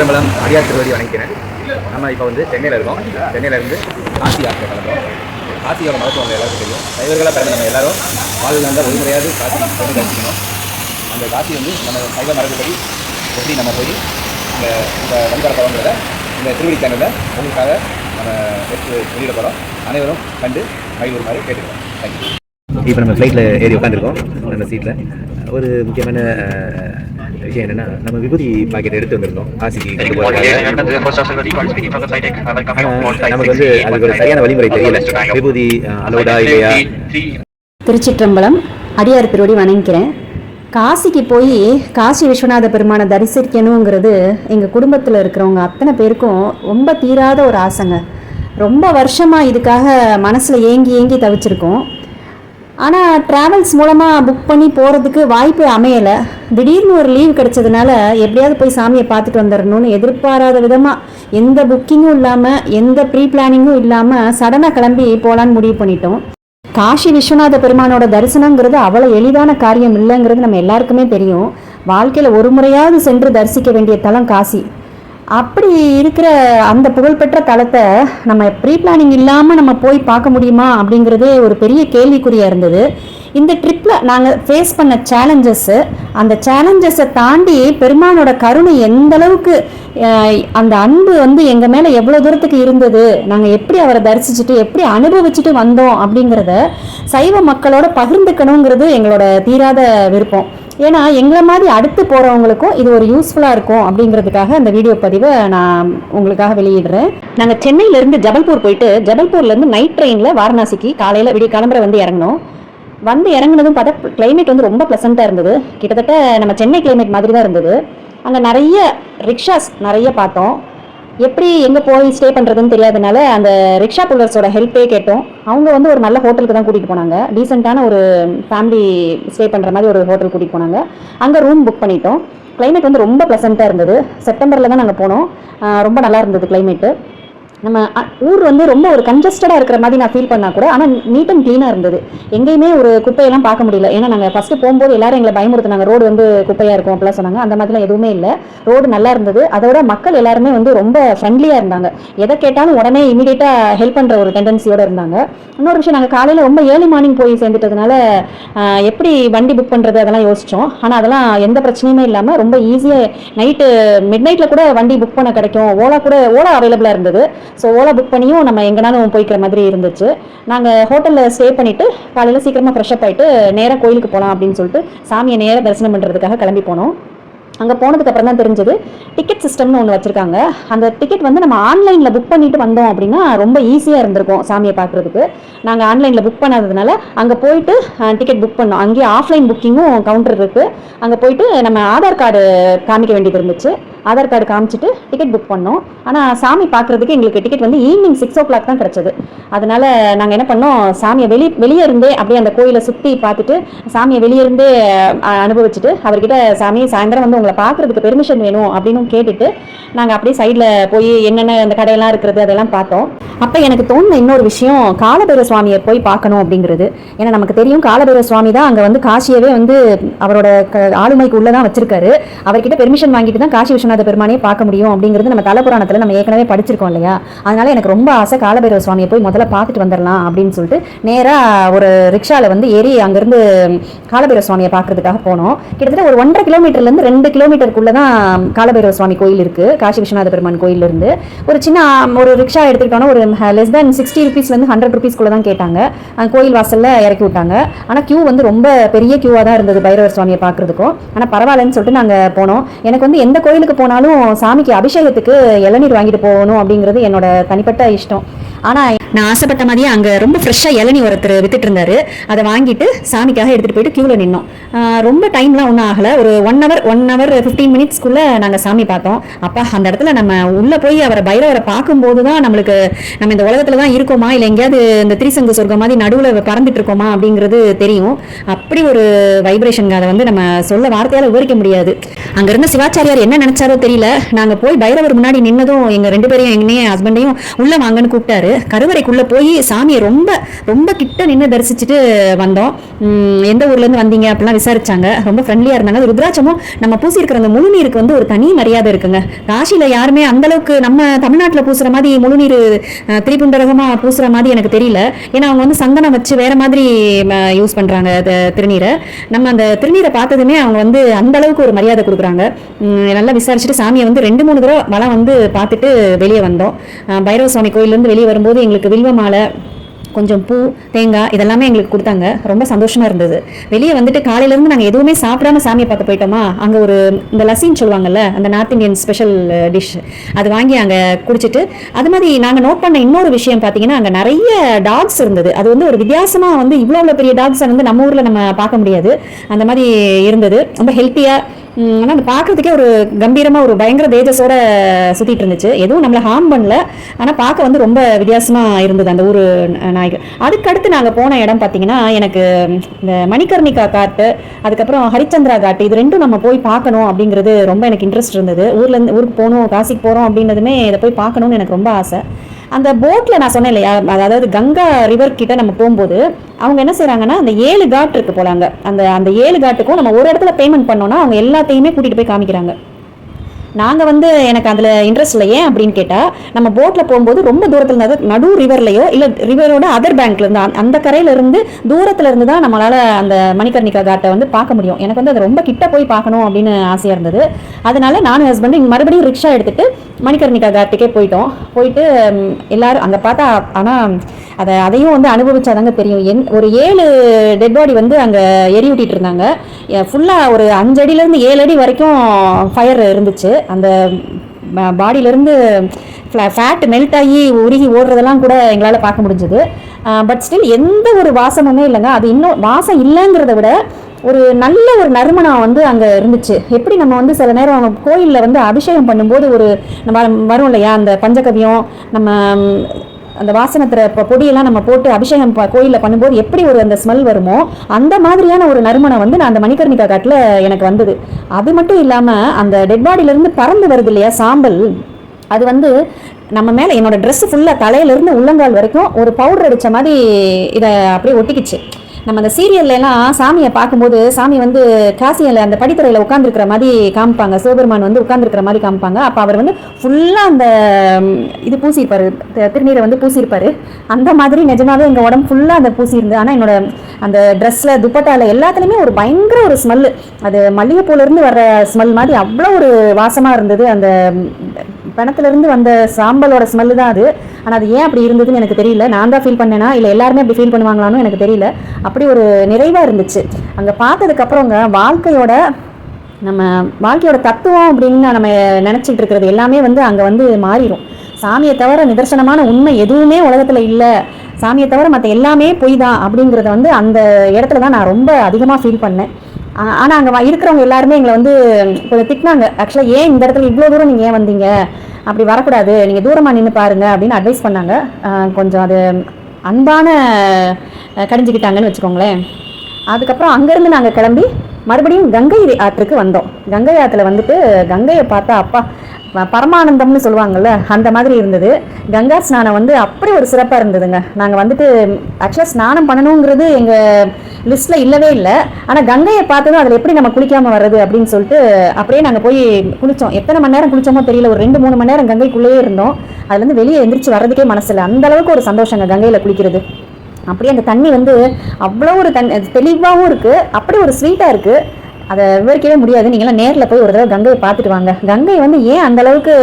திருச்சிற்றம்பலம் அடியார் திருவடி வணங்கிக்கிறேன் நம்ம இப்போ வந்து சென்னையில் இருக்கோம். சென்னையில இருந்து காசி யாத்திரை கிளம்புறோம். காசியோட மருத்துவம் எல்லாருக்கும் தெரியும். சைவர்களாக பிறந்த நம்ம எல்லாரும் வாழ்நாள் ஒரு முறையாவது காசி கொண்டு கழிச்சிக்கணும் அந்த காசி வந்து நம்ம சைவ மரபுப்படி எப்படி நம்ம போய் இந்த இந்த வழிபட போகிறோங்கிறத இந்த திருவடி சேனலில் உங்களுக்காக நம்ம எடுத்து வெளியிட போகிறோம் அனைவரும் கண்டு மகிழ்வுமாறு கேட்டுக்கிறோம் தேங்க்யூ இப்போ நம்ம ஃப்ளைட்டில் ஏறி உட்காந்துருக்கோம் அந்த சீட்டில் ஒரு முக்கியமான விஷயம் என்னென்னா நம்ம விபூதி பாக்கெட் எடுத்து வந்திருந்தோம் ஆனா, நமக்கு வந்து அதுக்கு ஒரு சரியான வழிமுறை தெரியல விபூதி அலோடா இல்லையா திருச்சிற்றம்பலம் அடியார் திருவடி வணங்கிக்கிறேன். காசிக்கு போய் காசி விஸ்வநாத பெருமானை தரிசிக்கணுங்கிறது எங்கள் குடும்பத்தில் இருக்கிறவங்க அத்தனை பேருக்கும் ரொம்ப தீராத ஒரு ஆசைங்க. ரொம்ப வருஷமாக இதுக்காக மனசில் ஏங்கி ஏங்கி தவிச்சிருக்கோம். ஆனால் ட்ராவல்ஸ் மூலமாக புக் பண்ணி போகிறதுக்கு வாய்ப்பு அமையலை. திடீர்னு ஒரு லீவ் கிடைச்சதுனால எப்படியாவது போய் சாமியை பார்த்துட்டு வந்துடணும்னு எதிர்பாராத விதமாக எந்த புக்கிங்கும் இல்லாமல் எந்த ப்ரீ பிளானிங்கும் இல்லாமல் சடனாக கிளம்பி போகலான்னு முடிவு பண்ணிட்டோம். காசி விஸ்வநாத பெருமானோட தரிசனங்கிறது அவ்வளோ எளிதான காரியம் இல்லைங்கிறது நம்ம எல்லாருக்குமே தெரியும். வாழ்க்கையில் ஒரு முறையாவது சென்று தரிசிக்க வேண்டிய தலம் காசி. அப்படி இருக்கிற அந்த புகழ்பெற்ற தலத்தை நம்ம ப்ரீ பிளானிங் இல்லாமல் நம்ம போய் பார்க்க முடியுமா அப்படிங்கிறதே ஒரு பெரிய கேள்விக்குறியாக இருந்தது. இந்த ட்ரிப்பில் நாங்கள் ஃபேஸ் பண்ண சேலஞ்சஸ்ஸு அந்த சேலஞ்சஸை தாண்டி பெருமானோட கருணை எந்த அளவுக்கு அந்த அன்பு வந்து எங்கள் மேலே எவ்வளோ தூரத்துக்கு இருந்தது நாங்கள் எப்படி அவரை தரிசிச்சுட்டு எப்படி அனுபவிச்சுட்டு வந்தோம் அப்படிங்கிறத சைவ மக்களோட பகிர்ந்துக்கணுங்கிறது எங்களோட தீராத விருப்பம். ஏன்னா எங்களை மாதிரி அடுத்து போகிறவங்களுக்கும் இது ஒரு யூஸ்ஃபுல்லாக இருக்கும் அப்படிங்கிறதுக்காக அந்த வீடியோ பதிவை நான் உங்களுக்காக வெளியிடுறேன். நாங்கள் சென்னையிலேருந்து ஜபல்பூர் போயிட்டு ஜபல்பூர்லேருந்து நைட் ட்ரெயினில் வாரணாசிக்கு காலையில் விடிய கிளம்புற வந்து இறங்கினோம். வந்து இறங்குனதும் பார்த்தா கிளைமேட் வந்து ரொம்ப ப்ளசண்ட்டாக இருந்தது. கிட்டத்தட்ட நம்ம சென்னை கிளைமேட் மாதிரி தான் இருந்தது. அங்கே நிறைய ரிக்ஷாஸ் நிறைய பார்த்தோம். எப்படி எங்கே போய் ஸ்டே பண்ணுறதுன்னு தெரியாதனால அந்த ரிக்ஷா புல்லர்ஸோட ஹெல்ப்பே கேட்டோம். அவங்க வந்து ஒரு நல்ல ஹோட்டலுக்கு தான் கூட்டிகிட்டு போனாங்க. டீசெண்டான ஒரு ஃபேமிலி ஸ்டே பண்ணுற மாதிரி ஒரு ஹோட்டல் கூட்டிகிட்டு போனாங்க. அங்கே ரூம் புக் பண்ணிட்டோம். கிளைமேட் வந்து ரொம்ப ப்ளசண்ட்டாக இருந்தது. செப்டம்பரில் தான் நாங்கள் போனோம். ரொம்ப நல்லா இருந்தது கிளைமேட்டு நம்ம அ- ஊர் வந்து ரொம்ப ஒரு கன்ஜஸ்டடாக இருக்கிற மாதிரி நான் ஃபீல் பண்ணால் கூட ஆனால் நீட் அண்ட் க்ளீனாக இருந்தது. எங்கேயுமே ஒரு குப்பையெல்லாம் பார்க்க முடியல. ஏன்னா நாங்கள் ஃபஸ்ட்டு போகும்போது எல்லாரும் எங்களை பயமுறுத்தினாங்க. ரோடு வந்து குப்பையாக இருக்கும் அப்படிலாம் சொன்னாங்க. அந்த மாதிரிலாம் எதுவுமே இல்லை. ரோடு நல்லா இருந்தது. அதோட மக்கள் எல்லாருமே வந்து ரொம்ப ஃப்ரெண்ட்லியாக இருந்தாங்க. எதை கேட்டாலும் உடனே இமீடியட்டாக ஹெல்ப் பண்ணுற ஒரு டெண்டன்சியோடு இருந்தாங்க. இன்னொரு விஷயம் நாங்கள் காலையில் ரொம்ப ஏர்லி மார்னிங் போய் சேர்ந்துட்டதுனால எப்படி வண்டி புக் பண்ணுறது அதெல்லாம் யோசித்தோம் ஆனால் அதெல்லாம் எந்த பிரச்சனையுமே இல்லாமல் ரொம்ப ஈஸியாக நைட்டு மிட் நைட்டில் கூட வண்டி புக் பண்ண கிடைக்கும். ஓலா கூட ஓலா அவைலபிளாக இருந்தது. ஸோ ஓலா புக் பண்ணியும் நம்ம எங்கேனாலும் போய்க்கிற மாதிரி இருந்துச்சு. நாங்கள் ஹோட்டலில் ஸ்டே பண்ணிவிட்டு காலையில் சீக்கிரமாக ஃப்ரெஷ்அப் ஆகிட்டு நேராக கோயிலுக்கு போகலாம் அப்படின்னு சொல்லிட்டு சாமியை நேராக தரிசனம் பண்ணுறதுக்காக கிளம்பி போனோம். அங்கே போனதுக்கப்புறம் தான் தெரிஞ்சது டிக்கெட் சிஸ்டம்னு ஒன்று வச்சுருக்காங்க. அந்த டிக்கெட் வந்து நம்ம ஆன்லைனில் புக் பண்ணிட்டு வந்தோம் அப்படின்னா ரொம்ப ஈஸியாக இருந்திருக்கும் சாமியை பார்க்குறதுக்கு. நாங்கள் ஆன்லைனில் புக் பண்ணாததுனால அங்கே போயிட்டு டிக்கெட் புக் பண்ணோம். அங்கேயே ஆஃப்லைன் புக்கிங்கும் கவுண்டர் இருக்குது அங்கே போயிட்டு நம்ம ஆதார் கார்டு காமிக்க வேண்டியது இருந்துச்சு. ஆதார் கார்டு காமிச்சிட்டு டிக்கெட் புக் பண்ணோம். ஆனால் சாமி பார்க்குறதுக்கு எங்களுக்கு டிக்கெட் வந்து ஈவினிங் சிக்ஸ் ஓ கிளாக் தான் கிடச்சது. அதனால் நாங்கள் என்ன பண்ணோம் சாமியை வெளி வெளியே இருந்தே அப்படியே அந்த கோயிலை சுற்றி பார்த்துட்டு சாமியை வெளியே இருந்தே அனுபவிச்சுட்டு அவர்கிட்ட சாமி சாயந்தரம் வந்து உங்களை பார்க்குறதுக்கு பெர்மிஷன் வேணும் அப்படின்னு கேட்டுட்டு நாங்கள் அப்படியே சைடில் போய் என்னென்ன அந்த கடையெல்லாம் இருக்கிறது அதெல்லாம் பார்த்தோம். அப்போ எனக்கு தோணுன இன்னொரு விஷயம் காலபைரவ சுவாமியை போய் பார்க்கணும் அப்படிங்கிறது. ஏன்னா நமக்கு தெரியும் காலபைரவ சுவாமி தான் அங்கே வந்து காசியவே வந்து அவரோட க ஆளுமைக்கு உள்ளே தான் வச்சிருக்காரு. அவர்கிட்ட பெர்மிஷன் வாங்கிட்டு தான் காசி விஸ்வநாத பெருமானே பார்க்க முடியும் அப்படிங்கிறது நம்ம தலபுராணத்தில் நம்ம ஏற்கனவே படிச்சிருக்கோம் இல்லையா? அதனால எனக்கு ரொம்ப ஆசை காலபைரவ சுவாமியை போய் முதல்ல பார்த்துட்டு வந்துடலாம் அப்படின்னு சொல்லிட்டு நேராக ஒரு ரிக்ஷாவில் வந்து ஏறி அங்கேருந்து காலபைரவ சுவாமியை பார்க்கறதுக்காக போனோம். கிட்டத்தட்ட ஒரு ஒன்றரை கிலோமீட்டர்லேருந்து ரெண்டு கிலோமீட்டருக்குள்ளே தான் காலபைரவ சுவாமி கோயில் இருக்குது காசி விஸ்வநாத பெருமான் கோயிலிருந்து ஒரு சின்ன ஒரு ரிக்ஷா எடுத்துக்கிட்டோன்னா ஒரு லெஸ் தேன் சிக்ஸ்டி ருபீஸ்லேருந்து ஹண்ட்ரட் ருபீஸ்க்குள்ளே தான் கேட்டாங்க. கோயில் வாசலில் இறக்கி விட்டாங்க. ஆனால் கியூ வந்து ரொம்ப பெரிய கியூவாக தான் இருந்தது பைரவர் சுவாமியை பார்க்குறதுக்கும். ஆனால் பரவாயில்லன்னு சொல்லிட்டு நாங்கள் போனோம். எனக்கு வந்து எந்த கோயிலுக்கு போனாலும் சாமிக்கு அபிஷேகத்துக்கு இளநீர் வாங்கிட்டு போகணும் அப்படிங்கிறது என்னோட தனிப்பட்ட இஷ்டம். ஆனால் நான் ஆசைப்பட்ட மாதிரியே அங்கே ரொம்ப ஃப்ரெஷ்ஷாக இளநீ ஒருத்தர் வித்துட்டு இருந்தாரு. அதை வாங்கிட்டு சாமிக்காக எடுத்துகிட்டு போயிட்டு க்யூவில் நின்னோம். ரொம்ப டைம்லாம் ஒன்றும் ஆகலை. ஒரு one hour one hour fifteen மினிட்ஸ்க்குள்ளே நாங்கள் சாமி பார்த்தோம். அப்பா அந்த இடத்துல நம்ம உள்ளே போய் அவரை பைரவரை பார்க்கும்போது தான் நம்மளுக்கு நம்ம இந்த உலகத்தில் தான் இருக்கோமா? இல்லை எங்கேயாவது இந்த திரிசங்கு சொர்க்கம் மாதிரி நடுவில் பறந்துட்டு இருக்கோமா? அப்படிங்கிறது தெரியும். அப்படி ஒரு வைப்ரேஷன் அதை வந்து நம்ம சொல்ல வார்த்தையால் விவரிக்க முடியாது. அங்கே இருந்த சிவாச்சாரியார் என்ன நினைச்சாரோ தெரியல. நாங்கள் போய் பைரவர் முன்னாடி நின்னதும் எங்கள் ரெண்டு பேரையும் எங்கனையும் ஹஸ்பண்டையும் உள்ளே வாங்கன்னு கூப்பிட்டாரு. கருவறைக்குள்ளே போய் சாமியை ரொம்ப ரொம்ப கிட்ட நின்று தரிசிச்சுட்டு வந்தோம். எந்த ஊர்லேருந்து வந்தீங்க அப்படிலாம் விசாரிச்சாங்க. ரொம்ப ஃப்ரெண்ட்லியாக இருந்தாங்க. அது ருத்ராட்சமும் நம்ம பூசியிருக்கிற அந்த முழுநீருக்கு வந்து ஒரு தனி மரியாதை இருக்குங்க. காசியில் யாருமே அந்தளவுக்கு நம்ம தமிழ்நாட்டில் பூசுகிற மாதிரி முழுநீர் திரிபுண்டரகமாக பூசுகிற மாதிரி எனக்கு தெரியல. ஏன்னா அவங்க வந்து சந்தனம் வச்சு வேற மாதிரி யூஸ் பண்ணுறாங்க திருநீரை. நம்ம அந்த திருநீரை பார்த்ததுமே அவங்க வந்து அந்த அளவுக்கு ஒரு மரியாதை கொடுக்குறாங்க கொடுக்குறாங்க. நல்லா விசாரிச்சுட்டு சாமியை வந்து ரெண்டு மூணு தடவை மலை வந்து பார்த்துட்டு வெளியே வந்தோம். பைரவ சுவாமி கோயிலேருந்து வெளியே வரும்போது எங்களுக்கு வில்வ மாலை கொஞ்சம் பூ தேங்காய் இதெல்லாமே எங்களுக்கு கொடுத்தாங்க. ரொம்ப சந்தோஷமாக இருந்தது. வெளியே வந்துட்டு காலையிலேருந்து நாங்கள் எதுவுமே சாப்பிடாம சாமியை பார்க்க போயிட்டோமா? அங்கே ஒரு இந்த லசின்னு சொல்லுவாங்கல்ல அந்த நார்த் இந்தியன் ஸ்பெஷல் டிஷ். அது வாங்கி அங்கே குடிச்சிட்டு அது மாதிரி நாங்கள் நோட் பண்ண இன்னொரு விஷயம் பார்த்தீங்கன்னா அங்கே நிறைய டாக்ஸ் இருந்தது. அது வந்து ஒரு வித்தியாசமாக வந்து இவ்வளோ பெரிய டாக்ஸை வந்து நம்ம ஊரில் நம்ம பார்க்க முடியாது. அந்த மாதிரி இருந்தது. ரொம்ப ஹெல்த்தியாக ஆனால் அது பார்க்கறதுக்கே ஒரு கம்பீரமாக ஒரு பயங்கர தேஜஸோட சுற்றிட்டு இருந்துச்சு. எதுவும் நம்மளை ஹார்ம் பண்ணல. ஆனால் பார்க்க வந்து ரொம்ப வித்தியாசமாக இருந்தது அந்த ஊர் நாய்கள். அதுக்கடுத்து நாங்கள் போன இடம் பார்த்தீங்கன்னா எனக்கு இந்த மணிகர்ணிகா காட்டு அதுக்கப்புறம் ஹரிச்சந்திரா காட்டு இது ரெண்டும் நம்ம போய் பார்க்கணும் அப்படிங்கிறது ரொம்ப எனக்கு இன்ட்ரெஸ்ட் இருந்தது. ஊர்லேருந்து ஊருக்கு போகணும் காசிக்கு போகிறோம் அப்படின்றதுமே இதை போய் பார்க்கணும்னு எனக்கு ரொம்ப ஆசை. அந்த போட்டில் நான் சொன்னேன் இல்லையா அதாவது கங்கா ரிவர் கிட்ட நம்ம போகும்போது அவங்க என்ன செய்கிறாங்கன்னா அந்த ஏழு காட் இருக்கு போலாங்க அந்த அந்த ஏழு காட்டுக்கும் நம்ம ஒரு இடத்துல பேமெண்ட் பண்ணோன்னா அவங்க எல்லாத்தையுமே கூட்டிகிட்டு போய் காமிக்கிறாங்க. நாங்கள் வந்து எனக்கு அதில் இன்ட்ரெஸ்ட் இல்லை ஏன் அப்படின்னு கேட்டால் நம்ம போட்டில் போகும்போது ரொம்ப தூரத்தில் இருந்து நடு ரிவர்லையோ இல்லை ரிவரோட அதர் பேங்க்ல இருந்து அந்த- கரையிலேருந்து தூரத்தில் இருந்து தான் நம்மளால் அந்த மணிகர்ணிகா காட்டை வந்து பார்க்க முடியும். எனக்கு வந்து அது ரொம்ப கிட்ட போய் பார்க்கணும் அப்படின்னு ஆசையாக இருந்தது. அதனால நானும் ஹஸ்பண்ட் இங்கே மறுபடியும் ரிக்ஷா எடுத்துகிட்டு மணிக்கர்ணிகா காட்டுக்கே போயிட்டோம். போயிட்டு எல்லாரும் அங்கே பார்த்தா ஆனால் அதை அதையும் வந்து அனுபவிச்சாதாங்க தெரியும். என் ஒரு ஏழு டெட் பாடி வந்து அங்கே எரியூட்டிட்டு இருந்தாங்க. ஃபுல்லாக ஒரு அஞ்சடியிலேருந்து ஏழு அடி வரைக்கும் ஃபயர் இருந்துச்சு. அந்த பாடியிலேருந்து ஃபேட் மெல்ட் ஆகி உருகி ஓடுறதெல்லாம் கூட எங்களால் பார்க்க முடிஞ்சது. பட் ஸ்டில் எந்த ஒரு வாசமுமே இல்லைங்க. அது இன்னும் வாசம் இல்லைங்கிறத விட ஒரு நல்ல ஒரு நறுமணம் வந்து அங்கே இருந்துச்சு. எப்படி நம்ம வந்து சில நேரம் கோயிலில் வந்து அபிஷேகம் பண்ணும்போது ஒரு நம்ம வரும் இல்லையா அந்த பஞ்சகவியம் நம்ம அந்த வாசனத்தில் இப்போ பொடியெல்லாம் நம்ம போட்டு அபிஷேகம் கோயிலில் பண்ணும்போது எப்படி ஒரு அந்த ஸ்மெல் வருமோ அந்த மாதிரியான ஒரு நறுமணம் வந்து நான் அந்த மணிகர்ணிகா காட்டில் எனக்கு வந்தது. அது மட்டும் இல்லாமல் அந்த டெட் பாடியிலேருந்து பறந்து வருது இல்லையா சாம்பல். அது வந்து நம்ம மேலே என்னோடய ட்ரெஸ்ஸு ஃபுல்லாக தலையிலேருந்து உள்ளங்கால் வரைக்கும் ஒரு பவுடர் அடித்த மாதிரி இதை அப்படியே ஒட்டிக்கிச்சு. நம்ம அந்த சீரியல்ல எல்லாம் சாமியை பார்க்கும்போது சாமி வந்து காசியில் அந்த படித்துறையில் உட்காந்துருக்கிற மாதிரி காமிப்பாங்க. சிவபெருமான் வந்து உட்காந்துருக்கிற மாதிரி காமிப்பாங்க. அப்போ அவர் வந்து ஃபுல்லாக அந்த இது பூசியிருப்பாரு. திருநீரை வந்து பூசியிருப்பாரு. அந்த மாதிரி நிஜமாவே எங்கள் உடம்பு ஃபுல்லாக அந்த பூசியிருந்து ஆனால் என்னோட அந்த ட்ரெஸ்ஸில் துப்பட்டாவில் எல்லாத்துலேயுமே ஒரு பயங்கர ஒரு ஸ்மெல்லு அது மல்லிகைப்பூலேருந்து வர்ற ஸ்மெல் மாதிரி அவ்வளோ ஒரு வாசமாக இருந்தது. அந்த பிணத்துலேருந்து வந்த சாம்பலோட ஸ்மெல்லு தான் அது. ஆனால் அது ஏன் அப்படி இருந்ததுன்னு எனக்கு தெரியல. நான் தான் ஃபீல் பண்ணேனா? இல்லை எல்லாருமே அப்படி ஃபீல் பண்ணுவாங்களான்னு எனக்கு தெரியல. அப்படி ஒரு நிறைவாக இருந்துச்சு. அங்கே பார்த்ததுக்கப்புறங்க வாழ்க்கையோட நம்ம வாழ்க்கையோட தத்துவம் அப்படின்னு நம்ம நினச்சிட்டு இருக்கிறது எல்லாமே வந்து அங்கே வந்து மாறிடும் சாமியை தவிர நிதர்சனமான உண்மை எதுவுமே உலகத்தில் இல்லை. சாமியை தவிர மற்ற எல்லாமே பொய் தான் அப்படிங்கிறத வந்து அந்த இடத்துல தான் நான் ரொம்ப அதிகமாக ஃபீல் பண்ணேன். ஆ- அங்கே இருக்கிறவங்க எல்லாருமே எங்களை வந்து கொஞ்சம் திட்டினாங்க. ஆக்சுவலாக ஏன் இந்த இடத்துல இவ்வளோ தூரம் நீங்கள் ஏன் வந்தீங்க? அப்படி வரக்கூடாது. நீங்கள் தூரமாக நின்று பாருங்க அப்படின்னு அட்வைஸ் பண்ணாங்க. கொஞ்சம் அது அன்பான கடிஞ்சிக்கிட்டாங்கன்னு வச்சுக்கோங்களேன். அதுக்கப்புறம் அங்கேருந்து நாங்கள் கிளம்பி மறுபடியும் கங்கை ஆற்றுக்கு வந்தோம். கங்கை ஆற்றுல வந்துட்டு கங்கையை பார்த்தா அப்பா பரமானந்தம்னு சொல்லுவாங்கல்ல அந்த மாதிரி இருந்தது. கங்கா ஸ்நானம் வந்து அப்படி ஒரு சிறப்பாக இருந்ததுங்க. நாங்கள் வந்துட்டு ஆக்சுவலாக ஸ்நானம் பண்ணணுங்கிறது எங்கள் லிஸ்ட்டில் இல்லவே இல்லை. ஆனால் கங்கையை பார்த்ததும் அதில் எப்படி நம்ம குளிக்காமல் வர்றது அப்படின்னு சொல்லிட்டு அப்படியே நாங்கள் போய் குளித்தோம் எத்தனை மணி நேரம் குளிச்சோமோ தெரியல. ஒரு ரெண்டு மூணு மணி நேரம் கங்கைக்குள்ளேயே இருந்தோம். அதுலேருந்து வெளியே எந்திரிச்சு வர்றதுக்கே மனசில் அந்தளவுக்கு அந்த அளவுக்கு ஒரு சந்தோஷங்க கங்கையில் குளிக்கிறது. அப்படியே அந்த தண்ணி வந்து அவ்வளோ ஒரு தண்ணி தெளிவாகவும் இருக்குது அப்படி ஒரு ஸ்வீட்டாக இருக்குது அதை விவரிக்கவே முடியாது. நீங்களாம் நேரில் போய் ஒரு தடவை கங்கையை பார்த்துட்டு வாங்க. கங்கை வந்து ஏன் அந்த அளவுக்கு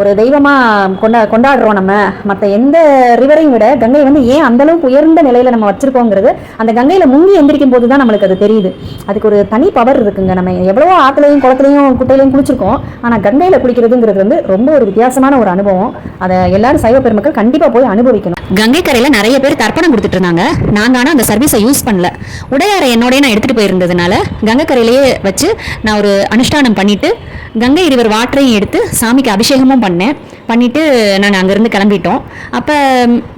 ஒரு தெய்வமாக கொண்டா கொண்டாடுறோம் நம்ம? மற்ற எந்த ரிவரையும் விட கங்கை வந்து ஏன் அந்தளவுக்கு உயர்ந்த நிலையில் நம்ம வச்சுருக்கோங்கிறது அந்த கங்கையில் முங்கி எந்திரிக்கும் போது தான் நம்மளுக்கு அது தெரியுது. அதுக்கு ஒரு தனி பவர் இருக்குங்க. நம்ம எவ்வளவோ ஆற்றுலையும் குளத்துலையும் குட்டையிலையும் குளிச்சிருக்கோம். ஆனால் கங்கையில் குளிக்கிறதுங்கிறது வந்து ரொம்ப ஒரு வித்தியாசமான ஒரு அனுபவம். அதை எல்லாரும் சைவ பெருமக்கள் கண்டிப்பாக போய் அனுபவிக்கணும். கங்கை கரையில் நிறைய பேர் தர்ப்பணம் கொடுத்துட்டு இருந்தாங்க. நாங்கள் ஆனால் அந்த சர்வீஸை யூஸ் பண்ணல. உடையாரை என்னோடய நான் எடுத்துகிட்டு போயிருந்ததுனால கங்கை கரையிலேயே வச்சு நான் ஒரு அனுஷ்டானம் பண்ணிட்டு கங்கை ரிவர் வாட்டரையும் எடுத்து சாமிக்கு அபிஷேகமும் பண்ணேன். பண்ணிவிட்டு நாங்கள் அங்கேருந்து கிளம்பிட்டோம். அப்போ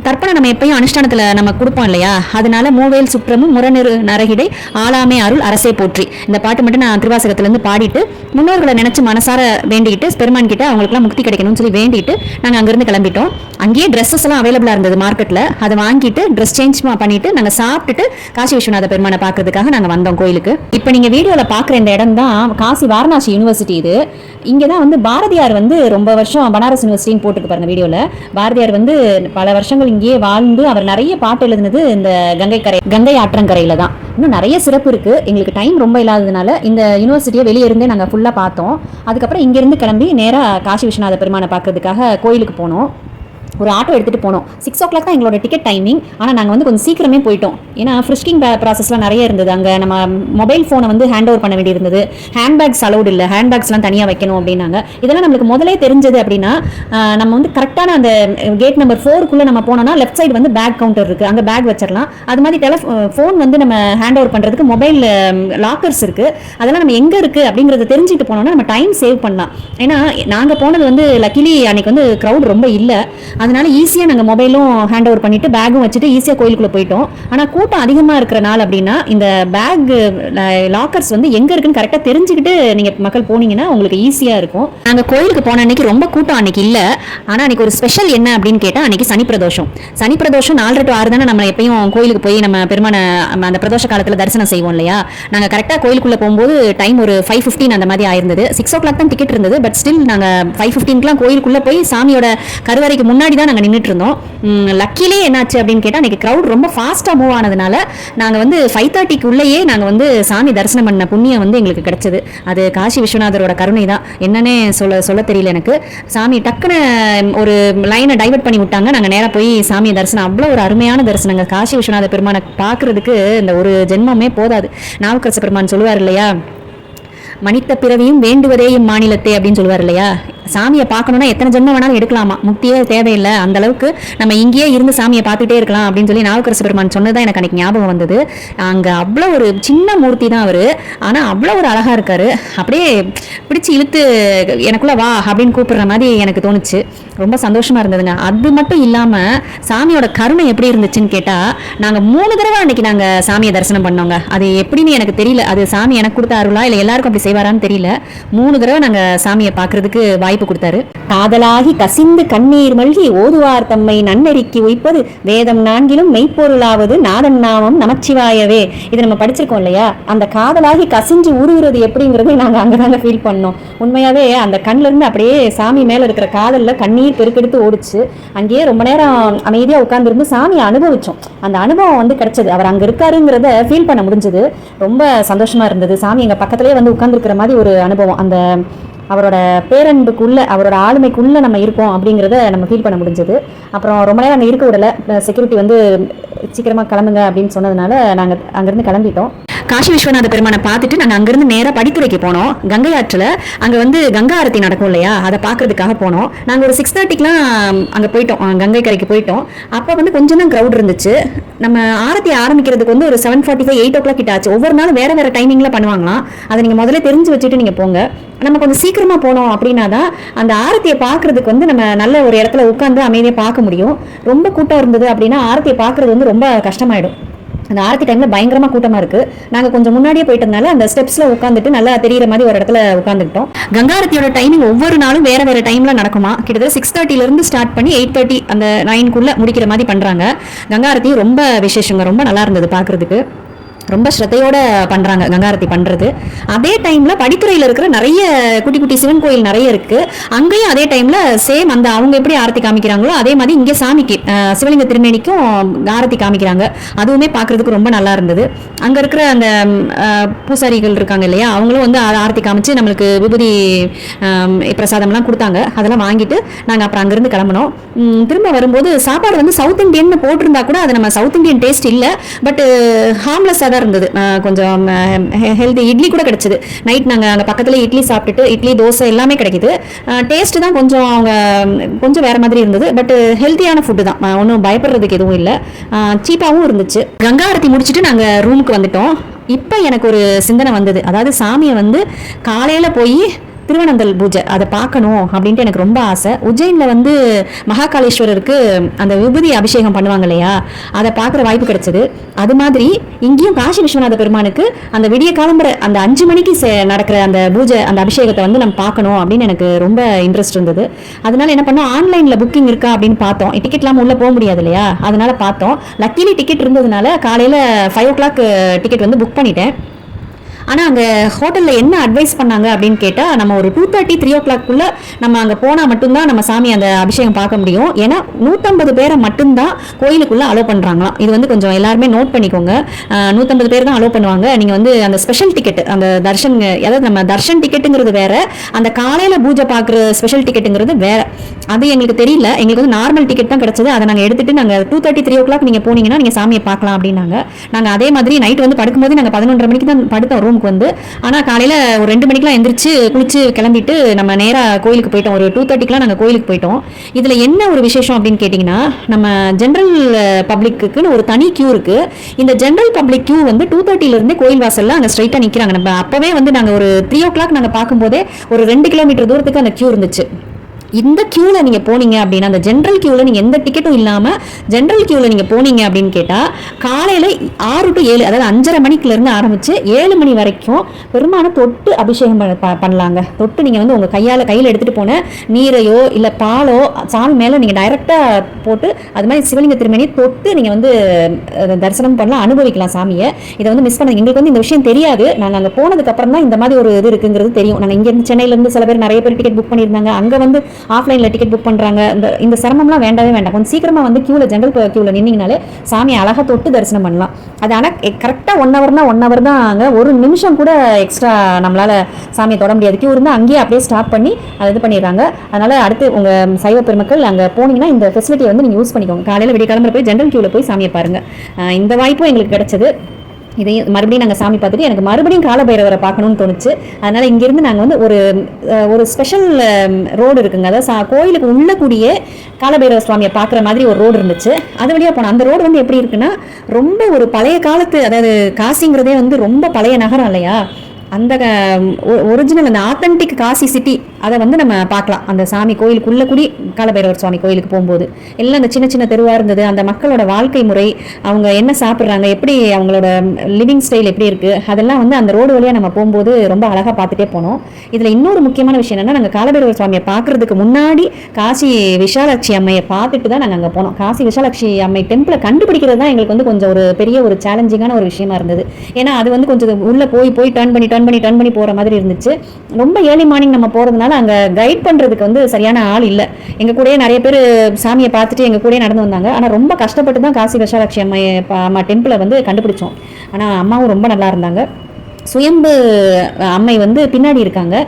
தர்ப்பணம் நம்ம எப்பயும் அனுஷ்டானத்தில் நம்ம கொடுப்போம் இல்லையா? அதனால மூவேல் சுற்றமும் முரநிறு நரகிடை ஆளாமே அருள் அரசே போற்றி. இந்த பாட்டு மட்டும் நான் திருவாசகத்துலேருந்து பாடிட்டு முன்னோர்களை நினச்சி மனசார வேண்டிக்கிட்டு பெருமான் கிட்ட அவங்களுக்குலாம் முக்தி கிடைக்கணும்னு சொல்லி வேண்டிட்டு நாங்கள் அங்கேருந்து கிளம்பிட்டோம். அங்கேயே ட்ரெஸ்ஸஸ் எல்லாம் அவைலபிளாக இருந்தது மார்க்கெட்டில் அதை வாங்கிட்டு ட்ரெஸ் சேஞ்ச் பண்ணிட்டு நாங்கள் சாப்பிட்டுட்டு காசி விஸ்வநாத பெருமானை பார்க்கறதுக்காக நாங்கள் வந்தோம் கோயிலுக்கு. இப்போ நீங்கள் வீடியோவில் பார்க்குற இந்த இடம் தான் காசி வாரணாசி யூனிவர்சிட்டி இது. இங்கே தான் வந்து பாரதியார் வந்து ரொம்ப வருஷம் பனாரஸ் சீன் போட்டுக்கு பாருங்க வீடியோவில் பாரதியார் வந்து பல வருஷங்கள் இங்கேயே வாழ்ந்து அவர் நிறைய பாட்டு எழுதுனது இந்த கங்கை கரை கங்கை ஆற்றங்கரையில் தான். இன்னும் நிறைய சிறப்பு இருக்குது எங்களுக்கு டைம் ரொம்ப இல்லாததுனால இந்த யூனிவர்சிட்டியை வெளியே இருந்தே நாங்கள் ஃபுல்லாக பார்த்தோம். அதுக்கப்புறம் இங்கேருந்து கிளம்பி நேராக காசி விஸ்வநாத பெருமானை பார்க்கறதுக்காக கோயிலுக்கு போனோம். ஒரு ஆட்டோ எடுத்துகிட்டு போனோம். சிக்ஸ் ஓ கிளாக் தான் எங்களோட டிக்கெட் டைமிங் ஆனால் நாங்கள் வந்து கொஞ்சம் சீக்கிரமே போயிட்டோம். ஏன்னா ஃப்ரிஷ்கிங் ப்ராசஸ்லாம் நிறைய இருந்தது. அங்கே நம்ம மொபைல் ஃபோனை வந்து ஹேண்ட் ஓவர் பண்ண வேண்டியிருந்தது. ஹேண்ட்பேக்ஸ் அலௌட் இல்லை. ஹேண்ட்பேக்ஸ்லாம் தனியாக வைக்கணும் அப்படின்னாங்க. இதெல்லாம் நம்மளுக்கு முதலே தெரிஞ்சது அப்படின்னா நம்ம வந்து கரெக்டான அந்த கேட் நம்பர் ஃபோருக்குள்ளே நம்ம போனோம்னா லெஃப்ட் சைடு வந்து பேக் கவுண்டர் இருக்குது அங்கே பேக் வச்சிடலாம் அது மாதிரி டெலஃப் ஃபோன் வந்து நம்ம ஹேண்ட் ஓவர் பண்ணுறதுக்கு மொபைல் லாக்கர்ஸ் இருக்குது அதெல்லாம் நம்ம எங்கே இருக்குது அப்படிங்கிறத தெரிஞ்சுட்டு போனோம்னா நம்ம டைம் சேவ் பண்ணலாம். ஏன்னா நாங்கள் போனது வந்து லக்கிலி அன்னைக்கு வந்து க்ரௌட் ரொம்ப இல்லை. அதனால ஈஸியாக நாங்கள் மொபைலும் ஹேண்ட் ஓவர் பண்ணிட்டு பேக்கும் வச்சுட்டு ஈஸியாக கோயிலுக்குள்ளே போயிட்டோம். ஆனால் கூட்டம் அதிகமாக இருக்கிற நாள் அப்படின்னா இந்த பேக் லாக்கர்ஸ் வந்து எங்கே இருக்குன்னு கரெக்டாக தெரிஞ்சுக்கிட்டு நீங்கள் மக்கள் போனீங்கன்னா உங்களுக்கு ஈஸியாக இருக்கும். நாங்கள் கோயிலுக்கு போன அன்னைக்கு ரொம்ப கூட்டம் அன்னைக்கு இல்லை. ஆனால் அன்னைக்கு ஒரு ஸ்பெஷல் என்ன அப்படின்னு கேட்டால் அன்னைக்கு சனி பிரதோஷம். சனி பிரதோஷம் நாலரை டு ஆறு தானே நம்ம எப்பயும் கோயிலுக்கு போய் நம்ம பெருமான அந்த பிரதோஷ காலத்தில் தரிசனம் செய்வோம் இல்லையா? நாங்கள் கரெக்டாக கோயிலுக்குள்ளே போகும்போது டைம் ஒரு ஃபைவ் ஃபிஃப்டின் அந்த மாதிரி ஆயிருந்தது. சிக்ஸ் ஓ கிளாக் தான் டிக்கெட் இருந்தது பட் ஸ்டில் நாங்கள் ஃபைவ் ஃபிஃப்டின்க்குலாம் கோயிலுக்குள்ளே போய் சாமியோட கருவறைக்கு முன்னாடி தான் நாங்கள் நின்றுட்டு இருந்தோம் லக்கிலே என்னாச்சு அப்படின்னு கேட்டால் அன்றைக்கி க்ரௌட் ரொம்ப ஃபாஸ்ட்டாக மூவ் ஆனதுனால நாங்கள் வந்து ஃபைவ் தேர்ட்டிக்கு உள்ளேயே நாங்கள் வந்து சாமி தரிசனம் பண்ண புண்ணியம் வந்து எங்களுக்கு கிடைச்சது. அது காசி விஸ்வநாதரோட கருணை தான் என்னன்னே சொல்ல சொல்ல தெரியல எனக்கு. சாமி டக்குன்னு ஒரு லைனை டைவர்ட் பண்ணி விட்டாங்க. நாங்கள் நேராக போய் சாமியை தரிசனம் அவ்வளோ ஒரு அருமையான தரிசனங்க. காசி விஸ்வநாத பெருமானை பார்க்கறதுக்கு இந்த ஒரு ஜென்மமே போதாது. நாவுக்கரச பெருமான் சொல்லுவார் இல்லையா? மனித பிறவியும் வேண்டுவதே இம்மாநிலத்தே அப்படின்னு சொல்லுவார் இல்லையா? சாமியை பார்க்கணும்னா எத்தனை ஜென்மம் வேணாலும் எடுக்கலாமா? முக்தியே தேவையில்லை. அந்த அளவுக்கு நம்ம இங்கேயே இருந்து சாமியை பார்த்துட்டே இருக்கலாம் அப்படின்னு சொல்லி நாவுக்கரசு பெருமான் சொன்னதான் எனக்கு அன்னைக்கு ஞாபகம் வந்தது. அங்கே அவ்வளோ ஒரு சின்ன மூர்த்தி தான் அவர். ஆனால் அவ்வளோ ஒரு அழகாக இருக்காரு. அப்படியே பிடிச்சி இழுத்து எனக்குள்ள வா அப்படின்னு கூப்பிடுற மாதிரி எனக்கு தோணுச்சு. ரொம்ப சந்தோஷமா இருந்ததுங்க. அது மட்டும் இல்லாமல் சாமியோட கருணை எப்படி இருந்துச்சுன்னு கேட்டால் நாங்கள் மூணு தடவை அன்னைக்கு நாங்கள் சாமியை தரிசனம் பண்ணோங்க. அது எப்படின்னு எனக்கு தெரியல. அது சாமி எனக்கு கொடுத்த அருளா? இல்லை எல்லாருக்கும் அப்படி செய்வாரான்னு தெரியல. மூணு தடவை நாங்கள் சாமியை பார்க்கறதுக்கு வாய்ப்பு கொடுத்தாரு. காதலாகி கசிந்து கண்ணீர் மல்கி ஓதுவார் தம்மை நன்னெறிக்கு உய்ப்பது. வேதம் நான்கிலும் மெய்ப்பொருளாவது நாதன் நாமம் நமச்சிவாயவே. இது நம்ம படிச்சிருக்கோம் இல்லையா? அந்த காதலாகி கசிஞ்சு உருகுறது எப்படிங்கிறது நாங்கள் அங்கே தாங்க ஃபீல் பண்ணோம். உண்மையாகவே அந்த கண்ணுல இருந்து அப்படியே சாமி மேலே இருக்கிற காதலில் கண்ணீர் பெருக்கெடுத்து ஓடிச்சு. அங்கேயே ரொம்ப நேரம் அமைதியாக உட்கார்ந்துருந்து சாமியை அனுபவிச்சோம். அந்த அனுபவம் வந்து கிடைச்சது. அவர் அங்கே இருக்காருங்கிறத ஃபீல் பண்ண முடிஞ்சது. ரொம்ப சந்தோஷமா இருந்தது. சாமி எங்கள் பக்கத்துலேயே வந்து உட்காந்துருக்கிற மாதிரி ஒரு அனுபவம். அந்த அவரோட பேரன்புக்குள்ளே அவரோட ஆளுமைக்குள்ளே நம்ம இருக்கோம் அப்படிங்கிறத நம்ம ஃபீல் பண்ண முடிஞ்சது. அப்புறம் ரொம்ப நேரம் அங்கே இருக்க விடல. செக்யூரிட்டி வந்து சீக்கிரமாக கிளம்புங்க அப்படின்னு சொன்னதுனால நாங்கள் அங்கேருந்து கிளம்பிட்டோம். காசி விஸ்வநாத பெருமானை பார்த்துட்டு நாங்கள் அங்கேருந்து நேராக படித்துறைக்கு போனோம். கங்கை ஆற்றில் அங்கே வந்து கங்கா ஆரத்தி நடக்கும் இல்லையா? அதை பார்க்கறதுக்காக போனோம். நாங்கள் ஒரு சிக்ஸ் தேர்ட்டிக்கெலாம் அங்கே போயிட்டோம். கங்கை கரைக்கு போயிட்டோம். அப்போ வந்து கொஞ்சம் தான் க்ரௌட் இருந்துச்சு. நம்ம ஆரத்தி ஆரம்பிக்கிறதுக்கு வந்து ஒரு seven forty five eight o'clock கிட்ட ஆச்சு. ஒவ்வொரு நாளும் வேறு வேறு டைமிங்கில் பண்ணுவாங்களாம். அதை நீங்கள் முதல்ல தெரிஞ்சு வச்சுட்டு நீங்கள் போங்க. நம்ம கொஞ்சம் சீக்கிரமாக போனோம் அப்படின்னா தான் அந்த ஆரத்தியை பார்க்குறதுக்கு வந்து நம்ம நல்ல ஒரு இடத்துல உட்காந்து அமைதியாக பார்க்க முடியும். ரொம்ப கூட்டம் இருந்தது அப்படின்னா ஆரத்தியை பார்க்குறது வந்து ரொம்ப கஷ்டமாயிடும். அந்த ஆரத்தி டைமில் பயங்கரமாக கூட்டமாக இருக்குது நாங்கள் கொஞ்சம் முன்னாடியே போயிட்டதுனால அந்த ஸ்டெப்ஸில் உட்காந்துட்டு நல்லா தெரியிற மாதிரி ஒரு இடத்துல உட்காந்துக்கிட்டோம் கங்காரத்தியோட டைமிங் ஒவ்வொரு நாளும் வேறு வேறு டைமில் நடக்குமா? கிட்டத்தட்ட சிக்ஸ் தேர்ட்டிலேருந்து ஸ்டார்ட் பண்ணி எயிட் தேர்ட்டி அந்த நைனுக்குள்ள முடிக்கிற மாதிரி பண்ணுறாங்க கங்காரத்தியும் ரொம்ப விசேஷங்க. ரொம்ப நல்லா இருந்தது பார்க்குறதுக்கு. ரொம்ப ஸ்ரத்தையோட பண்றாங்க கங்காரத்தி பண்றது. அதே டைம்ல படித்துறையில் இருக்கிற நிறைய குட்டி குட்டி சிவன் கோயில் நிறைய இருக்கு. அங்கேயும் அதே டைம்ல சேம் அந்த அவங்க எப்படி ஆரத்தி காமிக்கிறாங்களோ அதே மாதிரி இங்கே சாமிக்கு சிவலிங்க திருமேனிக்கும் ஆரத்தி காமிக்கிறாங்க. அதுவுமே பார்க்குறதுக்கு ரொம்ப நல்லா இருந்தது. அங்க இருக்கிற அந்த பூசாரிகள் இருக்காங்க இல்லையா அவங்களும் வந்து ஆரத்தி காமிச்சு நம்மளுக்கு விபூதி பிரசாதம்லாம் கொடுத்தாங்க. அதெல்லாம் வாங்கிட்டு நாங்கள் அப்புறம் அங்கேருந்து கிளம்பினோம். திரும்ப வரும்போது சாப்பாடு வந்து சவுத் இந்தியன்னு போட்டிருந்தா கூட அது நம்ம சவுத் இந்தியன் டேஸ்ட் இல்லை. பட் ஹார்ம்லெஸ் தான் இருந்தது. கொஞ்சம் ஹெல்தி இட்லி கூட கிடச்சிது. நைட் நாங்கள் அங்கே பக்கத்தில் இட்லி சாப்பிட்டுட்டு இட்லி தோசை எல்லாமே கிடைக்குது. டேஸ்ட் தான் கொஞ்சம் அவங்க கொஞ்சம் வேறு மாதிரி இருந்தது. பட் ஹெல்த்தியான ஃபுட்டு தான். ஒன்றும் பயப்படுறதுக்கு எதுவும் இல்லை. சீப்பாகவும் இருந்துச்சு. கங்கா ஆரத்தி முடிச்சுட்டு நாங்கள் ரூமுக்கு வந்துட்டோம். இப்போ எனக்கு ஒரு சிந்தனை வந்தது. அதாவது சாமியை வந்து காலையில் போய் திருவனந்தல் பூஜை அதை பார்க்கணும் அப்படின்ட்டு எனக்கு ரொம்ப ஆசை. உஜ்ஜைனில் வந்து மகாகாலேஸ்வரருக்கு அந்த விபூதி அபிஷேகம் பண்ணுவாங்க இல்லையா? அதை பார்க்குற வாய்ப்பு கிடைச்சது. அது மாதிரி இங்கேயும் காசி விஸ்வநாத பெருமானுக்கு அந்த விடிய காலம்புற அந்த அஞ்சு மணிக்கு நடக்கிற அந்த பூஜை அந்த அபிஷேகத்தை வந்து நம்ம பார்க்கணும் அப்படின்னு எனக்கு ரொம்ப இன்ட்ரெஸ்ட் இருந்தது. அதனால என்ன பண்ணோம் ஆன்லைனில் புக்கிங் இருக்கா அப்படின்னு பார்த்தோம். டிக்கெட் இல்லாமல் உள்ளே போக முடியாது இல்லையா? அதனால பார்த்தோம். லக்கிலி டிக்கெட் இருந்ததுனால காலையில் ஃபைவ் ஓ கிளாக் டிக்கெட் வந்து புக் பண்ணிட்டேன். ஆனால் அங்கே ஹோட்டலில் என்ன அட்வைஸ் பண்ணாங்க அப்படின்னு கேட்டால் நம்ம ஒரு டூ தேர்ட்டி த்ரீ ஓ கிளாக்குள்ளே நம்ம அங்கே போனால் மட்டும்தான் நம்ம சாமி அந்த அபிஷேகம் பார்க்க முடியும். ஏன்னா நூற்றம்பது பேரை மட்டும்தான் கோயிலுக்குள்ளே அலோவ் பண்ணுறாங்களாம் இது வந்து கொஞ்சம் எல்லாருமே நோட் பண்ணிக்கோங்க. நூற்றம்பது பேர் தான் அலோவ் பண்ணுவாங்க. நீங்கள் வந்து அந்த ஸ்பெஷல் டிக்கெட் அந்த தர்ஷன் அதாவது நம்ம தர்ஷன் டிக்கெட்டுங்கிறது வேற அந்த காலையில் பூஜை பார்க்குற ஸ்பெஷல் டிக்கெட்டுங்கிறது வேற. அது எங்களுக்கு தெரியல. எங்களுக்கு வந்து நார்மல் டிக்கெட் தான் கிடச்சது. அதை நாங்கள் எடுத்துட்டு நாங்கள் two thirty three o'clock நீங்கள் போனீங்கன்னா நீங்கள் சாமியை பார்க்கலாம் அப்படின்னாங்க. நாங்கள் அதே மாதிரி நைட் வந்து படுக்கும்போது நாங்கள் பதினொன்றரை மணிக்கு தான் படுத்தோம் ரூம் ரூமுக்கு வந்து. ஆனால் காலையில் ஒரு ரெண்டு மணிக்கெலாம் எந்திரிச்சு குளிச்சு கிளம்பிட்டு நம்ம நேராக கோயிலுக்கு போயிட்டோம். ஒரு டூ தேர்ட்டிக்கெலாம் நாங்கள் கோயிலுக்கு போயிட்டோம். இதில் என்ன ஒரு விசேஷம் அப்படின்னு கேட்டிங்கன்னா நம்ம ஜென்ரல் பப்ளிக்குன்னு ஒரு தனி கியூ இருக்குது இந்த ஜென்ரல் பப்ளிக் கியூ வந்து டூ தேர்ட்டிலேருந்தே கோயில் வாசலில் அங்கே ஸ்ட்ரைட்டாக நிற்கிறாங்க நம்ம அப்போவே வந்து நாங்கள் ஒரு த்ரீ ஓ கிளாக் நாங்கள் பார்க்கும்போதே ஒரு ரெண்டு கிலோமீட்டர் தூரத்துக்கு அந்த கியூ இருந்துச்சு. இந்த கியூவில் நீங்கள் போனீங்க அப்படின்னா அந்த ஜென்ரல் கியூவில் நீங்கள் எந்த டிக்கெட்டும் இல்லாமல் ஜென்ரல் கியூவில் நீங்கள் போனீங்க அப்படின்னு கேட்டால் காலையில் ஆறு டு ஏழு அதாவது அஞ்சரை மணிக்குலேருந்து ஆரம்பித்து ஏழு மணி வரைக்கும் பெருமான தொட்டு அபிஷேகம் பண்ண- ப- பண்ணலாங்க. தொட்டு நீங்கள் வந்து உங்கள் கையால் கையில் எடுத்துகிட்டு போன நீரையோ இல்லை பாலோ சாமி மேலே நீங்கள் டைரெக்டாக போட்டு அது மாதிரி சிவலிங்க திருமணி தொட்டு நீங்கள் வந்து தரிசனம் பண்ணலாம் அனுபவிக்கலாம் சாமியை. இதை வந்து மிஸ் பண்ண எங்களுக்கு வந்து இந்த விஷயம் தெரியாது. நாங்கள் அங்கே போனதுக்கப்புறம் தான் இந்த மாதிரி ஒரு இது இருக்குங்கிறது தெரியும். நாங்கள் இங்கேருந்து சென்னையிலேருந்து சில பேர் நிறைய பேர் டிக்கெட் புக் பண்ணியிருந்தாங்க. அங்கே வந்து ஆஃப்லைனில் டிக்கெட் புக் பண்ணுறாங்க இந்த இந்த சிரமம்லாம் வேண்டவே வேண்டாம். கொஞ்சம் சீக்கிரமாக வந்து க்யூவில் ஜென்ரல் க்யூவில் நின்னீங்கனாலே சாமியை அழகாக தொட்டு தரிசனம் பண்ணலாம். அது ஆனால் கரெக்டாக ஒன் ஹவர்னா ஒன் ஹவர் தான் அங்கே. ஒரு நிமிஷம் கூட எக்ஸ்ட்ரா நம்மளால் சாமியை தொட முடியாது. க்யூ இருந்தால் அங்கேயே அப்படியே ஸ்டாப் பண்ணி அதை இது பண்ணிடுறாங்க. அதனால் அடுத்து உங்கள் சைவ பெருமக்கள் அங்கே போனீங்கன்னா இந்த ஃபெசிலிட்டியை வந்து நீங்கள் யூஸ் பண்ணிக்கோங்க. காலையில் விடிய கிளம்புற போய் ஜென்ரல் க்யூவில் போய் சாமியை பாருங்கள் இந்த வாய்ப்பும் எங்களுக்கு கிடைச்சது. இதையும் மறுபடியும் நாங்கள் சாமி பார்த்துட்டு எனக்கு மறுபடியும் காலபைரவரை பார்க்கணும்னு தோணுச்சு. அதனால் இங்கேருந்து நாங்கள் வந்து ஒரு ஒரு ஸ்பெஷல் ரோடு இருக்குங்க. அதாவது சா கோயிலுக்கு உள்ளக்கூடிய காலபைரவ சுவாமியை பார்க்குற மாதிரி ஒரு ரோடு இருந்துச்சு. அது வழியாக போனோம். அந்த ரோடு வந்து எப்படி இருக்குன்னா ரொம்ப ஒரு பழைய காலத்து அதாவது காசிங்கிறதே வந்து ரொம்ப பழைய நகரம் இல்லையா? அந்த ஒரிஜினல் அந்த ஆத்தன்டிக் காசி சிட்டி அதை வந்து நம்ம பார்க்கலாம். அந்த சாமி கோயிலுக்குள்ள கூடி காலபைரவர் சுவாமி கோயிலுக்கு போகும்போது. எல்லாம் அந்த சின்ன சின்ன தெருவாக இருந்தது. அந்த மக்களோட வாழ்க்கை முறை அவங்க என்ன சாப்பிட்றாங்க எப்படி அவங்களோட லிவிங் ஸ்டைல் எப்படி இருக்குது அதெல்லாம் வந்து அந்த ரோடு வழியாக நம்ம போகும்போது ரொம்ப அழகாக பார்த்துட்டே போனோம். இதில் இன்னொரு முக்கியமான விஷயம் என்னன்னா நாங்கள் காலபைரவர் சுவாமியை பார்க்குறதுக்கு முன்னாடி காசி விஷாலாட்சி அம்மையை பார்த்துட்டு தான் நாங்கள் அங்கே போனோம். காசி விஷாலாட்சி அம்மை டெம்பிளை கண்டுபிடிக்கிறது தான் எங்களுக்கு வந்து கொஞ்சம் ஒரு பெரிய ஒரு சேலஞ்சிங்கான ஒரு விஷயமா இருந்தது. ஏன்னா அது வந்து கொஞ்சம் உள்ளே போய் போய் டர்ன் பண்ணி டர்ன் பண்ணி டர்ன் பண்ணி போகிற மாதிரி இருந்துச்சு. ரொம்ப ஏர்லி மார்னிங் நம்ம போகிறதுனால அங்கே கைட் பண்ணுறதுக்கு வந்து சரியான ஆள் இல்லை. எங்கள் கூடயே நிறைய பேர் சாமியை பார்த்துட்டு எங்கள் கூடயே நடந்து வந்தாங்க. ஆனால் ரொம்ப கஷ்டப்பட்டு தான் காசி விஷாலாட்சி அம்மை அம்மா டெம்பிளை வந்து கண்டுபிடிச்சோம். ஆனால் அம்மாவும் ரொம்ப நல்லா இருந்தாங்க. சுயம்பு அம்மை வந்து பின்னாடி இருக்காங்க.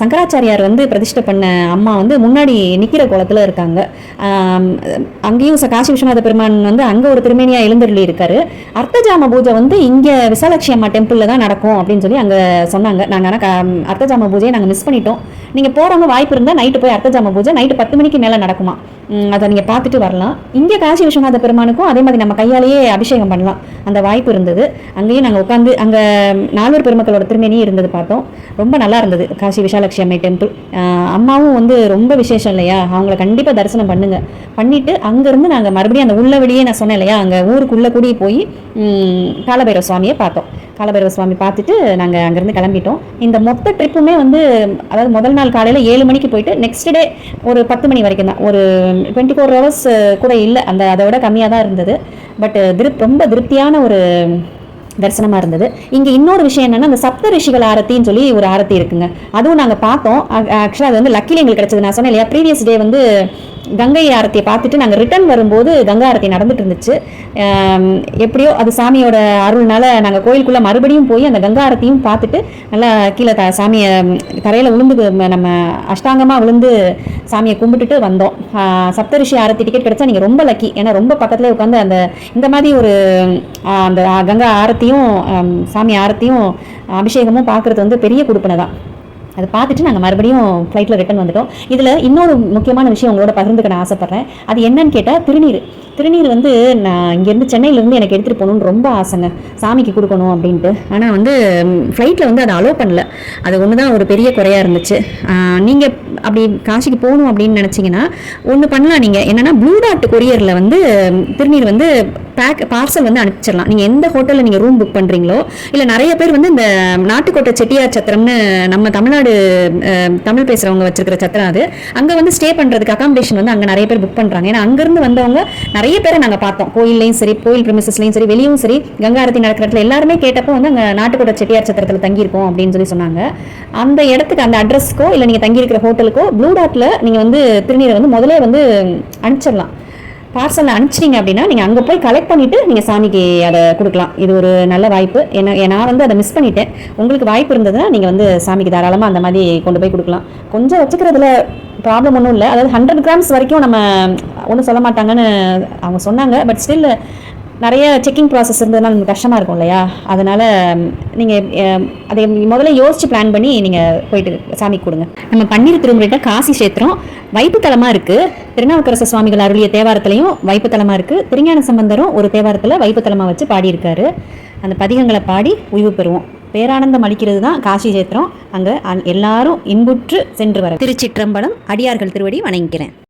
சங்கராச்சாரியார் வந்து பிரதிஷ்டை பண்ண அம்மா வந்து முன்னாடி நிற்கிற கோலத்தில் இருக்காங்க. அங்கேயும் ச- காசி விஸ்வநாத பெருமான் வந்து அங்கே ஒரு திருமேனியாக எழுந்தருளி இருக்காரு. அர்த்தஜாம பூஜை வந்து இங்கே விசாலட்சி அம்மா டெம்பிளில் தான் நடக்கும் அப்படின்னு சொல்லி அங்கே சொன்னாங்க. நாங்கள் ஆனால் அர்த்தஜாம பூஜையை நாங்கள் மிஸ் பண்ணிட்டோம். நீங்கள் போகிறவங்க வாய்ப்பு இருந்தால் நைட்டு போய் அர்த்தஜாம பூஜை நைட்டு பத்து மணிக்கு மேலே நடக்குமா? அதை நீங்கள் பார்த்துட்டு வரலாம். இங்கே காசி விஸ்வநாத பெருமானுக்கும் அதே மாதிரி நம்ம கையாலேயே அபிஷேகம் பண்ணலாம். அந்த வாய்ப்பு இருந்தது. அங்கேயும் நாங்கள் உட்காந்து அங்கே நால்வர் பெருமக்களோட திருமேனியும் இருந்தது பார்த்தோம். ரொம்ப நல்லா இருந்தது. காசி விஷாலட்சுமி அம்மை டெம்பிள் அம்மாவும் வந்து ரொம்ப விசேஷம் இல்லையா? அவங்கள கண்டிப்பாக தரிசனம் பண்ணுங்க. பண்ணிட்டு அங்கேருந்து நாங்கள் மறுபடியும் அந்த உள்ள வெளியே நான் சொன்னேன் இல்லையா? அங்கே ஊருக்குள்ளே கூடி போய் காலபைரவ சுவாமியை பார்த்தோம். காலபைரவ சுவாமி பார்த்துட்டு நாங்கள் அங்கேருந்து கிளம்பிட்டோம். இந்த மொத்த ட்ரிப்புமே வந்து அதாவது முதல் நாள் காலையில் ஏழு மணிக்கு போயிட்டு நெக்ஸ்ட் டே ஒரு பத்து மணி வரைக்கும் தான். ஒரு டுவெண்ட்டி ஃபோர் ஹவர்ஸ் கூட இல்லை அந்த அதை விட கம்மியாக தான் இருந்தது. பட் திருப் ரொம்ப திருப்தியான ஒரு தரிசனமாக இருந்தது. இங்கே இன்னொரு விஷயம் என்னென்னா அந்த சப்த ரிஷிகள் ஆரத்தின்னு சொல்லி ஒரு ஆரத்தி இருக்குங்க. அதுவும் நாங்கள் பார்த்தோம். ஆக்சுவலாக அது வந்து லக்கிலி எங்களுக்கு கிடச்சது. நான் சொன்னேன் இல்லையா ப்ரீவியஸ் டே வந்து கங்கை ஆரத்தியை பார்த்துட்டு நாங்கள் ரிட்டர்ன் வரும்போது கங்கா ஆரத்தி நடந்துட்டு இருந்துச்சு. எப்படியோ அது சாமியோட அருள்னால நாங்கள் கோயிலுக்குள்ளே மறுபடியும் போய் அந்த கங்கா ஆரத்தியும் பார்த்துட்டு நல்லா கீழே த சாமியை தரையில் விழுந்து நம்ம அஷ்டாங்கமாக விழுந்து சாமியை கும்பிட்டுட்டு வந்தோம். சப்தரிஷி ஆரத்தி டிக்கெட் கிடைச்சா நீங்கள் ரொம்ப லக்கி ஏன்னா ரொம்ப பக்கத்துலேயே உட்காந்து அந்த இந்த மாதிரி ஒரு அந்த கங்கா ஆரத்தி ஆரத்தியும் சாமி ஆரத்தியும் அபிஷேகமும் பார்க்குறது வந்து பெரிய கொடுப்பனை தான். அதை பார்த்துட்டு நாங்கள் மறுபடியும் ஃப்ளைட்டில் ரிட்டன் வந்துட்டோம். இதில் இன்னொரு முக்கியமான விஷயம் உங்களோட பகிர்ந்துக்க நான் ஆசைப்பட்றேன். அது என்னன்னு கேட்டால் திருநீர். திருநீர் வந்து நான் இங்கேருந்து சென்னையிலேருந்து எனக்கு எடுத்துகிட்டு போகணுன்னு ரொம்ப ஆசைங்க. சாமிக்கு கொடுக்கணும் அப்படின்ட்டு. ஆனால் வந்து ஃப்ளைட்டில் வந்து அதை அலோவ் பண்ணல. அது ஒன்று தான் ஒரு பெரிய குறையாக இருந்துச்சு. நீங்கள் அப்படி காசிக்கு போகணும் அப்படின்னு நினச்சிங்கன்னா ஒன்று பண்ணலாம் நீங்கள் என்னென்னா ப்ளூ டாட் கொரியரில் வந்து திருநீர் வந்து பேக் பார்சல் வந்து அனுப்பிச்சிடலாம். நீங்கள் எந்த ஹோட்டலில் நீங்கள் ரூம் புக் பண்ணுறீங்களோ இல்லை நிறைய பேர் வந்து இந்த நாட்டுக்கோட்டை செட்டியார் சத்திரம்னு நம்ம தமிழ்நாடு தமிழ் பேசுகிறவங்க வச்சிருக்கிற சத்திரம் அது. அங்கே வந்து ஸ்டே பண்ணுறதுக்கு அகாமடேஷன் வந்து அங்கே நிறைய பேர் புக் பண்ணுறாங்க ஏன்னா அங்கேருந்து வந்தவங்க நிறைய பேரை நாங்கள் பார்த்தோம். கோயில்லையும் சரி கோயில் ப்ரிமிசஸ்லையும் சரி வெளியும் சரி கங்காரத்தி நடக்கிற இடத்துல எல்லாருமே கேட்டப்போ வந்து அங்கே நாட்டுக்கோட்டை செட்டியார் சத்திரத்தில் தங்கியிருக்கோம் அப்படின்னு சொல்லி சொன்னாங்க. அந்த இடத்துக்கு அந்த அட்ரஸ்க்கோ இல்லை நீங்கள் தங்கியிருக்கிற ஹோட்டலுக்கோ ப்ளூ டாட்டில் நீங்கள் வந்து திருநீரை வந்து முதல்ல வந்து அனுப்பிச்சிடலாம். பார்சலில் அனுப்பிச்சிட்டிங்க அப்படின்னா நீங்கள் அங்கே போய் கலெக்ட் பண்ணிவிட்டு நீங்கள் சாமிக்கு அதை கொடுக்கலாம். இது ஒரு நல்ல வாய்ப்பு. ஏன்னா நான் வந்து அதை மிஸ் பண்ணிட்டேன். உங்களுக்கு வாய்ப்பு இருந்ததுன்னா நீங்கள் வந்து சாமிக்கு தாராளமாக அந்த மாதிரி கொண்டு போய் கொடுக்கலாம். கொஞ்சம் வச்சுக்கிறதுல ப்ராப்ளம் ஒன்றும் இல்லை. அதாவது ஹண்ட்ரட் கிராம்ஸ் வரைக்கும் நம்ம ஒன்றும் சொல்ல மாட்டாங்கன்னு அவங்க சொன்னாங்க. பட் ஸ்டில் நிறைய செக்கிங் ப்ராசஸ் இருந்ததுனால நமக்கு கஷ்டமாக இருக்கும் இல்லையா? அதனால் நீங்கள் அதை முதல்ல யோசித்து பிளான் பண்ணி நீங்கள் போயிட்டு சாமி கொடுங்க நம்ம பன்னீர் திருமுறைகிட்ட காசி சேத்திரம் வைப்புத்தலமாக இருக்குது திருநாவுக்கரச சுவாமிகள் அருளிய தேவாரத்துலையும் வைப்புத்தலமாக இருக்குது திருஞான சம்பந்தரும் ஒரு தேவாரத்தில் வைப்புத்தலமாக வச்சு பாடியிருக்காரு. அந்த பதிகங்களை பாடி உய்வு பெறுவோம். பேரானந்தம் அளிக்கிறது தான் காசி கஷேத்திரம். அங்கே எல்லாரும் இன்புற்று சென்று வர திருச்சிற்றம்பலம் அடியார்கள் திருவடி வணங்கிக்கிறேன்.